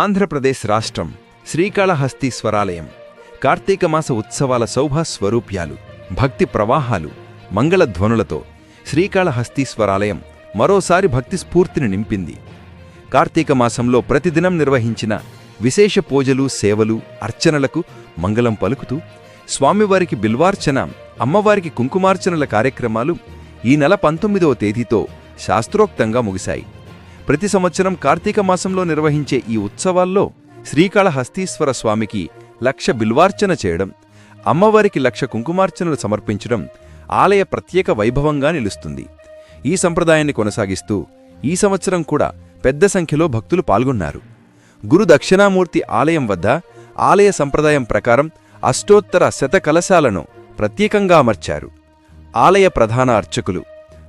ఆంధ్రప్రదేశ్ రాష్ట్రం శ్రీకాళహస్తీశ్వరాలయం కార్తీక మాస ఉత్సవాల సౌభాస్వరూప్యాలు భక్తి ప్రవాహాలు మంగళధ్వనులతో శ్రీకాళహస్తీశ్వరాలయం మరోసారి భక్తి స్ఫూర్తిని నింపింది. కార్తీక మాసంలో ప్రతిదినం నిర్వహించిన విశేష పూజలు సేవలు అర్చనలకు మంగళం పలుకుతూ స్వామివారికి బిల్వార్చన అమ్మవారికి కుంకుమార్చనల కార్యక్రమాలు ఈ నెల పంతొమ్మిదవ తేదీతో శాస్త్రోక్తంగా ముగిశాయి. ప్రతి సంవత్సరం కార్తీక మాసంలో నిర్వహించే ఈ ఉత్సవాల్లో శ్రీకాళహస్తీశ్వర స్వామికి లక్ష బిల్వార్చన చేయడం అమ్మవారికి లక్ష కుంకుమార్చనలు సమర్పించడం ఆలయ ప్రత్యేక వైభవంగా నిలుస్తుంది. ఈ సంప్రదాయాన్ని కొనసాగిస్తూ ఈ సంవత్సరం కూడా పెద్ద సంఖ్యలో భక్తులు పాల్గొన్నారు. గురు దక్షిణామూర్తి ఆలయం వద్ద ఆలయ సంప్రదాయం ప్రకారం అష్టోత్తర శతకలశాలను ప్రత్యేకంగా అమర్చారు. ఆలయ ప్రధాన అర్చకులు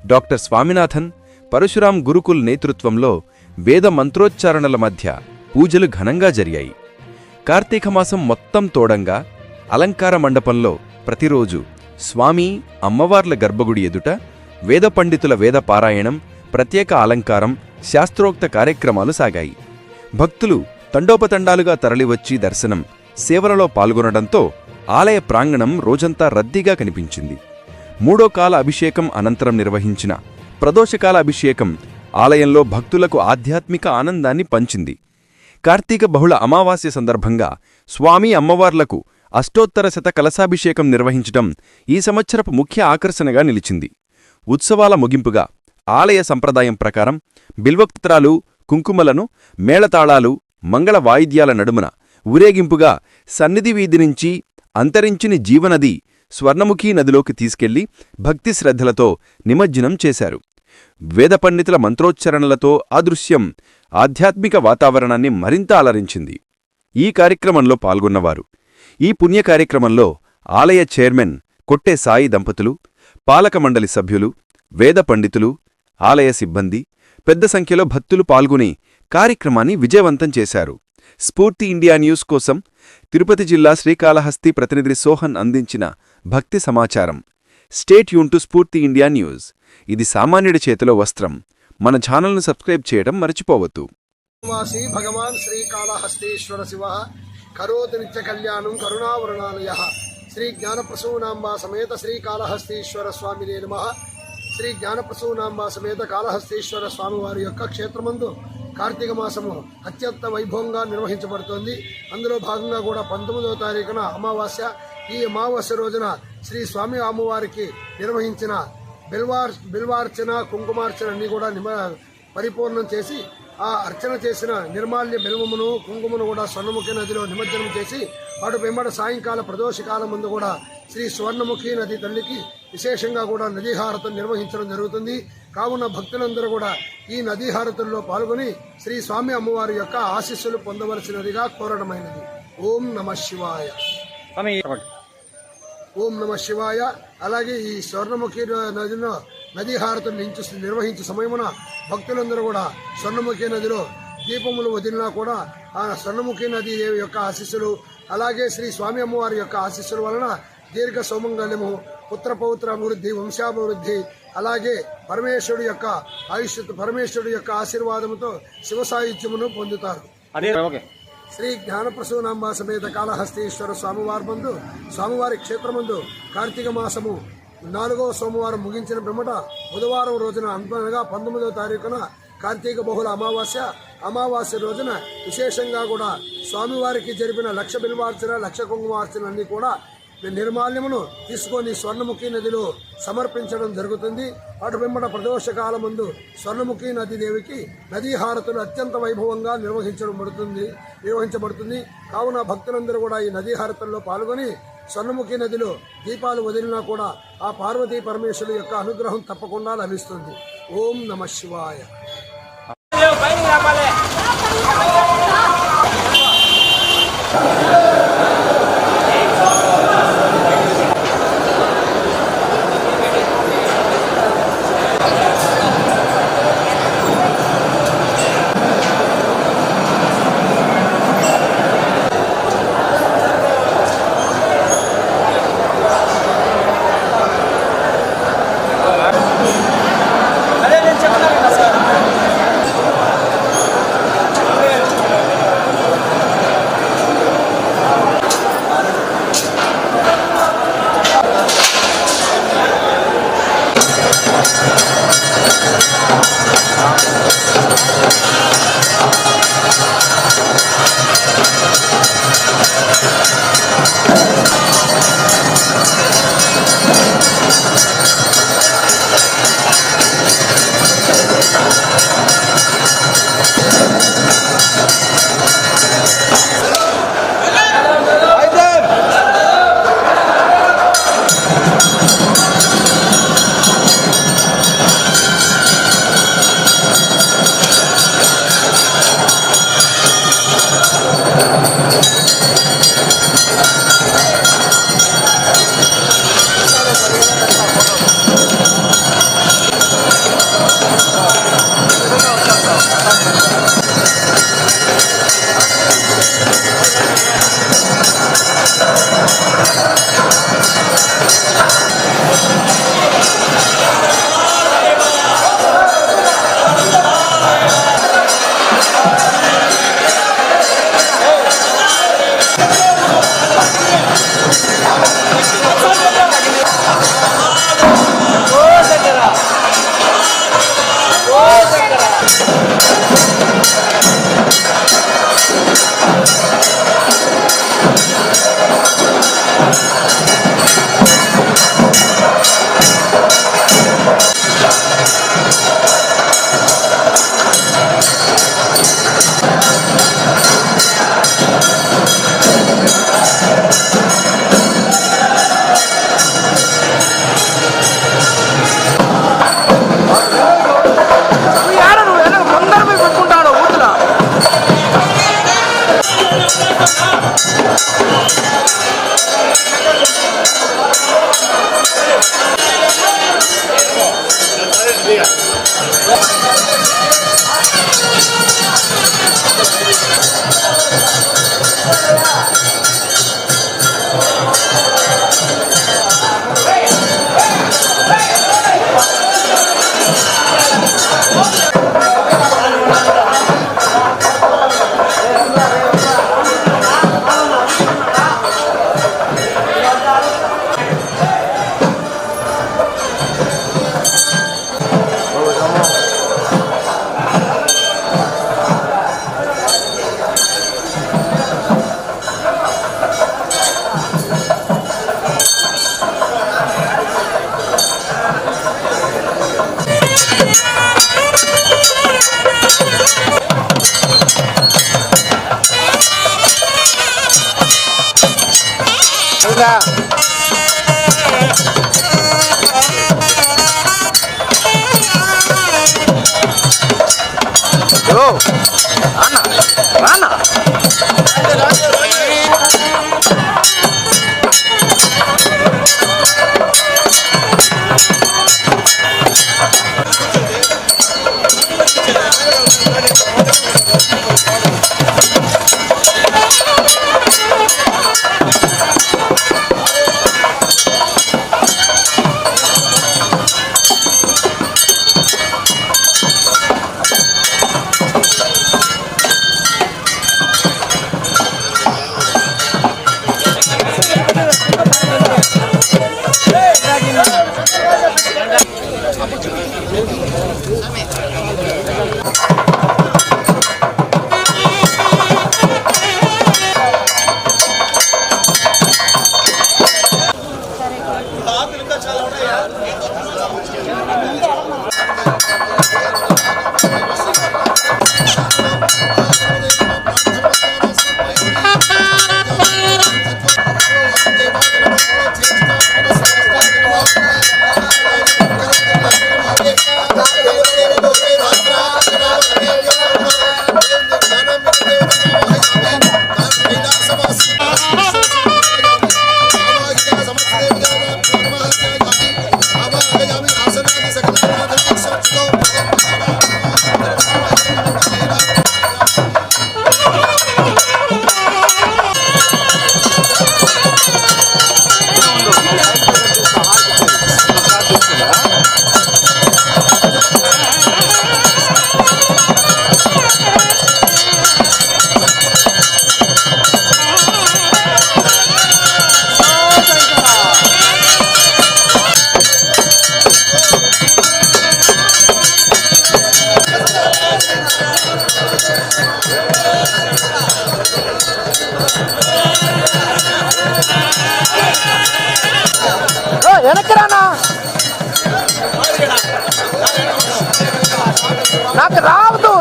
డాక్టర్ స్వామినాథన్ పరశురాం గురుకుల్ నేతృత్వంలో వేద మంత్రోచ్చారణల మధ్య పూజలు ఘనంగా జరిగాయి. కార్తీక మాసం మొత్తం తోడంగా అలంకార మండపంలో ప్రతిరోజు స్వామి అమ్మవార్ల గర్భగుడి ఎదుట వేద పండితుల వేద పారాయణం ప్రత్యేక అలంకారం శాస్త్రోక్త కార్యక్రమాలు సాగాయి. భక్తులు తండోపతండాలుగా తరలివచ్చి దర్శనం సేవలలో పాల్గొనడంతో ఆలయ ప్రాంగణం రోజంతా రద్దీగా కనిపించింది. మూడో కాల అభిషేకం అనంతరం నిర్వహించిన ప్రదోషకాల అభిషేకం ఆలయంలో భక్తులకు ఆధ్యాత్మిక ఆనందాన్ని పంచింది. కార్తీక బహుళ అమావాస్య సందర్భంగా స్వామి అమ్మవార్లకు అష్టోత్తర శత కలశాభిషేకం నిర్వహించటం ఈ సంవత్సరపు ముఖ్య ఆకర్షణగా నిలిచింది. ఉత్సవాల ముగింపుగా ఆలయ సంప్రదాయం ప్రకారం బిల్వపత్రాలు కుంకుమలను మేళతాళాలు మంగళ వాయిద్యాల నడుమున ఊరేగింపుగా సన్నిధి వీధి నుంచి అంతరించిన జీవనది స్వర్ణముఖీ నదిలోకి తీసుకెళ్ళి భక్తిశ్రద్ధలతో నిమజ్జనం చేశారు. వేద పండితుల మంత్రోచ్చరణలతో ఆ దృశ్యం ఆధ్యాత్మిక వాతావరణాన్ని మరింత అలరించింది. ఈ కార్యక్రమంలో పాల్గొన్నవారు. ఈ పుణ్య కార్యక్రమంలో ఆలయ చైర్మన్ కొట్టే సాయి దంపతులు పాలక మండలి సభ్యులు వేద పండితులు ఆలయ సిబ్బంది పెద్ద సంఖ్యలో భక్తులు పాల్గొని కార్యక్రమాన్ని విజయవంతం చేశారు. స్ఫూర్తి ఇండియా న్యూస్ కోసం తిరుపతి జిల్లా శ్రీకాళహస్తి ప్రతినిధి సోహన్ అందించిన భక్తి సమాచారం. స్టేట్ యూన్ టు స్ఫూర్తి ఇండియా న్యూస్. ఇది సామాన్యుడి చేతిలో వస్త్రం. మన ఛానల్ను సబ్స్క్రైబ్ చేయడం మర్చిపోవద్దు. వాసి భగవాన్ శ్రీకాళహస్తీశ్వర శివ కరోతి నిత్య కళ్యాణం కరుణావరణాలయ. శ్రీ జ్ఞానప్రసూనాంబ సమేత శ్రీకాళహస్తీశ్వర స్వామినే నమ. శ్రీ జ్ఞానప్రసూనాంబా సమేత కాళహస్తీశ్వర స్వామి వారి యొక్క క్షేత్రమందు కార్తీక మాసము అత్యంత వైభవంగా నిర్వహించబడుతోంది. అందులో భాగంగా కూడా పంతొమ్మిదవ తారీఖున అమావాస్య. ఈ అమావాస్య రోజున శ్రీ స్వామి అమ్మవారికి నిర్వహించిన బిల్వార్ బిల్వార్చన కుంకుమార్చన అన్నీ కూడా నిమ పరిపూర్ణం చేసి ఆ అర్చన చేసిన నిర్మాల్య బిల్వమును కుంకుమను కూడా స్వర్ణముఖి నదిలో నిమజ్జనం చేసి అటు వెంబడ సాయంకాల ప్రదోషకాలం ముందు కూడా శ్రీ స్వర్ణముఖి నది తల్లికి విశేషంగా కూడా నదీహారతం నిర్వహించడం జరుగుతుంది. కావున భక్తులందరూ కూడా ఈ నదీహారతుల్లో పాల్గొని శ్రీ స్వామి అమ్మవారి యొక్క ఆశీస్సులు పొందవలసినదిగా కోరడమైనది. ఓం నమ శివాయ. ఓం నమ శివాయ. అలాగే ఈ స్వర్ణముఖి నదిలో నదీ హారతులు నించు నిర్వహించే సమయమున భక్తులందరూ కూడా స్వర్ణముఖి నదిలో దీపములు వదిలినా కూడా ఆ స్వర్ణముఖి నది దేవి యొక్క ఆశీస్సులు అలాగే శ్రీ స్వామి అమ్మవారి యొక్క ఆశీస్సుల వలన దీర్ఘ సౌమంగళ్యము పుత్ర పౌత్ర అభివృద్ధి వంశాభివృద్ధి అలాగే పరమేశ్వరుడు యొక్క ఆయుష్ పరమేశ్వరుడు యొక్క ఆశీర్వాదముతో శివ సాహిత్యమును పొందుతారు. అదే ఓకే. శ్రీ జ్ఞానప్రసూనాంబ సమేత కాళహస్తీశ్వర స్వామివారి ముందు స్వామివారి క్షేత్రమందు కార్తీక మాసము నాలుగవ సోమవారం ముగించిన పిమ్మట బుధవారం రోజున అనగా పంతొమ్మిదవ తారీఖున కార్తీక బహుళ అమావాస్య. అమావాస్య రోజున విశేషంగా కూడా స్వామివారికి జరిపిన లక్ష బిల్వార్చన లక్ష కుంకుమార్చన అన్నీ కూడా నిర్మాల్యమును తీసుకొని స్వర్ణముఖి నదిలో సమర్పించడం జరుగుతుంది. అటు వెంబడ ప్రదోషకాల ముందు స్వర్ణముఖి నది దేవికి నదీ హారతులు అత్యంత వైభవంగా నిర్వహించడం పడుతుంది నిర్వహించబడుతుంది. కావున భక్తులందరూ కూడా ఈ నదీ హారతుల్లో పాల్గొని స్వర్ణముఖి నదిలో దీపాలు వదిలినా కూడా ఆ పార్వతీ పరమేశ్వరు యొక్క అనుగ్రహం తప్పకుండా లభిస్తుంది. ఓం నమ శివాయ. Yeah. Yeah. వెనక్కి రానా నాకు రావద్దు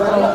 Vamos!